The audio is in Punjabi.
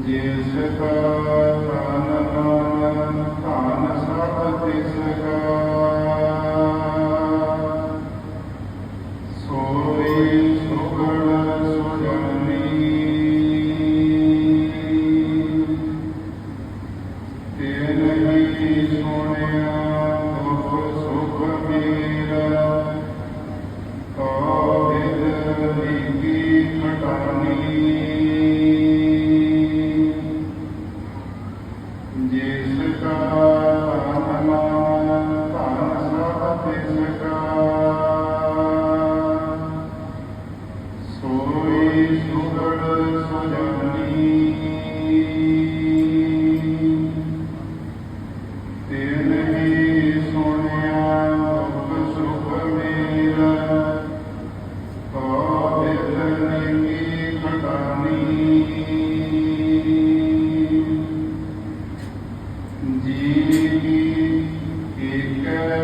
ਜਿਸ ਕਾ ਤਨ ਤਨ ਧਨ ਸਭ ਤਿਸ ਕਾ America.